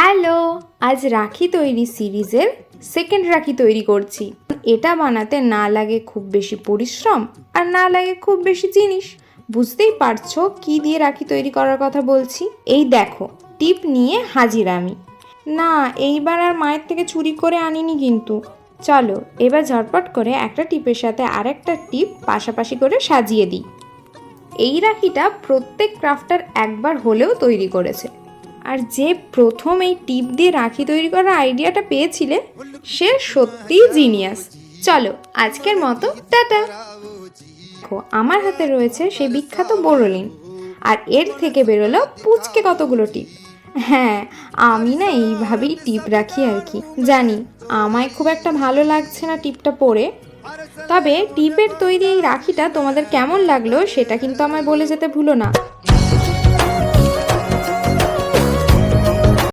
Hello, আজ রাখি তৈরি সিরিজের সেকেন্ড রাখি তৈরি করছি। এটা বানাতে না লাগে খুব বেশি পরিশ্রম আর না লাগে খুব বেশি জিনিস। বুঝতেই পারছ কি দিয়ে রাখি তৈরি করার কথা বলছি? এই দেখো, টিপ নিয়ে হাজির আমি। না, এইবার আর মায়ের থেকে চুরি করে আনিনি কিন্তু। চলো, এবার ঝটপট করে একটা টিপের সাথে আরেকটা টিপ পাশাপাশি করে সাজিয়ে দিই। এই রাখিটা প্রত্যেক ক্রাফটার একবার হলেও তৈরি করেছে। আর যে প্রথম এই টিপ দিয়ে রাখি তৈরি করার আইডিয়াটা পেয়েছিলে, সে সত্যিই জিনিয়াস চলো, আজকের মতো, টাটা। দেখো, আমার হাতে রয়েছে সেই বিখ্যাত বোরোলিন, আর এর থেকে বেরোলো পুচকে কতগুলো টিপ। হ্যাঁ আমি না এইভাবেই টিপ রাখি আর কি। জানি, আমায় খুব একটা ভালো লাগছে না টিপটা পরে তবে টিপের তৈরি এই রাখিটা তোমাদের কেমন লাগল, সেটা কিন্তু আমায় বলে যেতে ভুলো না।